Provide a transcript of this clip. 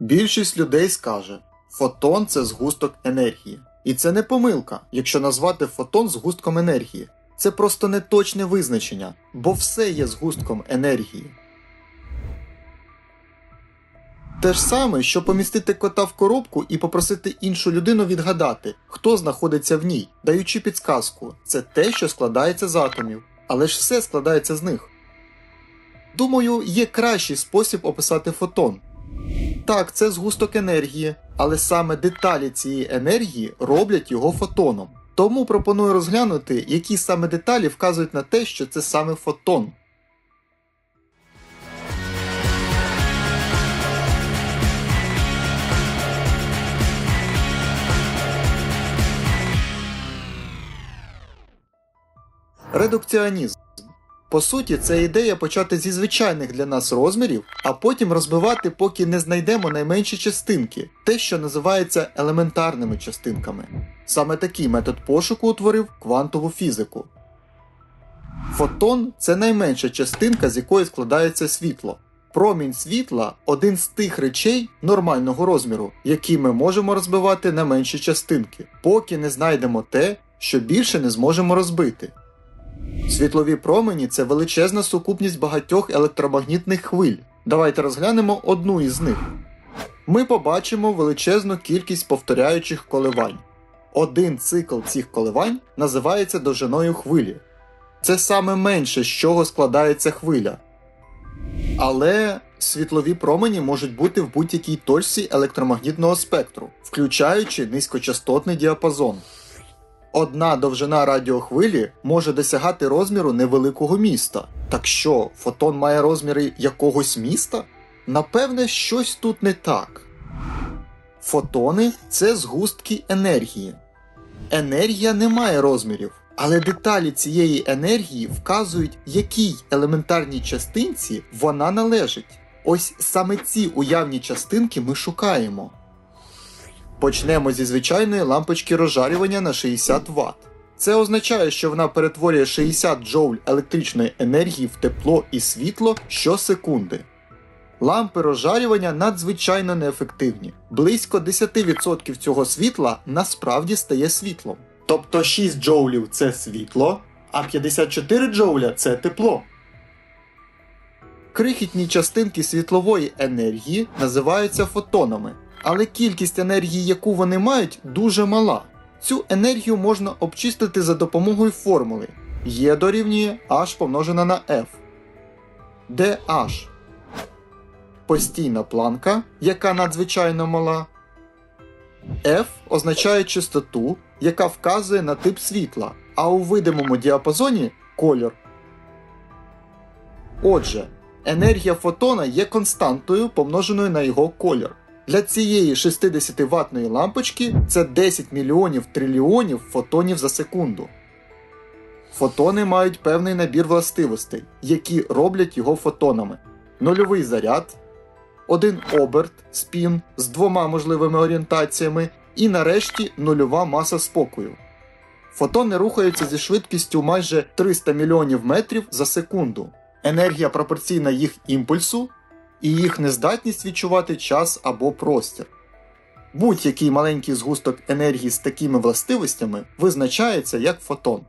Більшість людей скаже, фотон це згусток енергії. І це не помилка, якщо назвати фотон згустком енергії. Це просто неточне визначення, бо все є згустком енергії. Те ж саме, що помістити кота в коробку і попросити іншу людину відгадати, хто знаходиться в ній, даючи підсказку. Це те, що складається з атомів, але ж все складається з них. Думаю, є кращий спосіб описати фотон. Так, це згусток енергії, але саме деталі цієї енергії роблять його фотоном. Тому пропоную розглянути, які саме деталі вказують на те, що це саме фотон. Редукціонізм. По суті, це ідея почати зі звичайних для нас розмірів, а потім розбивати, поки не знайдемо найменші частинки, те, що називається елементарними частинками. Саме такий метод пошуку утворив квантову фізику. Фотон це найменша частинка, з якої складається світло. Промінь світла один з тих речей нормального розміру, які ми можемо розбивати на менші частинки, поки не знайдемо те, що більше не зможемо розбити. Світлові промені це величезна сукупність багатьох електромагнітних хвиль. Давайте розглянемо одну із них. Ми побачимо величезну кількість повторяючих коливань. Один цикл цих коливань називається довжиною хвилі. Це саме менше, з чого складається хвиля. Але світлові промені можуть бути в будь-якій точці електромагнітного спектру, включаючи низькочастотний діапазон. Одна довжина радіохвилі може досягати розміру невеликого міста. Так що, фотон має розміри якогось міста? Напевне, щось тут не так. Фотони це згустки енергії. Енергія не має розмірів, але деталі цієї енергії вказують, якій елементарній частинці вона належить. Ось саме ці уявні частинки ми шукаємо. Почнемо зі звичайної лампочки розжарювання на 60 Вт. Це означає, що вона перетворює 60 джоуль електричної енергії в тепло і світло щосекунди. Лампи розжарювання надзвичайно неефективні. Близько 10% цього світла насправді стає світлом. Тобто 6 джоулів це світло, а 54 джоуля це тепло. Крихітні частинки світлової енергії називаються фотонами, але кількість енергії, яку вони мають, дуже мала. Цю енергію можна обчистити за допомогою формули Е дорівнює H помножена на F, де H постійна планка, яка надзвичайно мала. F означає частоту, яка вказує на тип світла, а у видимому діапазоні кольор. Отже, енергія фотона є константою, помноженою на його колір. Для цієї 60 ватної лампочки це 10 мільйонів трильйонів фотонів за секунду. Фотони мають певний набір властивостей, які роблять його фотонами: нульовий заряд, один оберт спін з двома можливими орієнтаціями, і нарешті нульова маса спокою. Фотони рухаються зі швидкістю майже 300 мільйонів метрів за секунду. Енергія пропорційна їх імпульсу і їх нездатність відчувати час або простір. Будь-який маленький згусток енергії з такими властивостями визначається як фотон.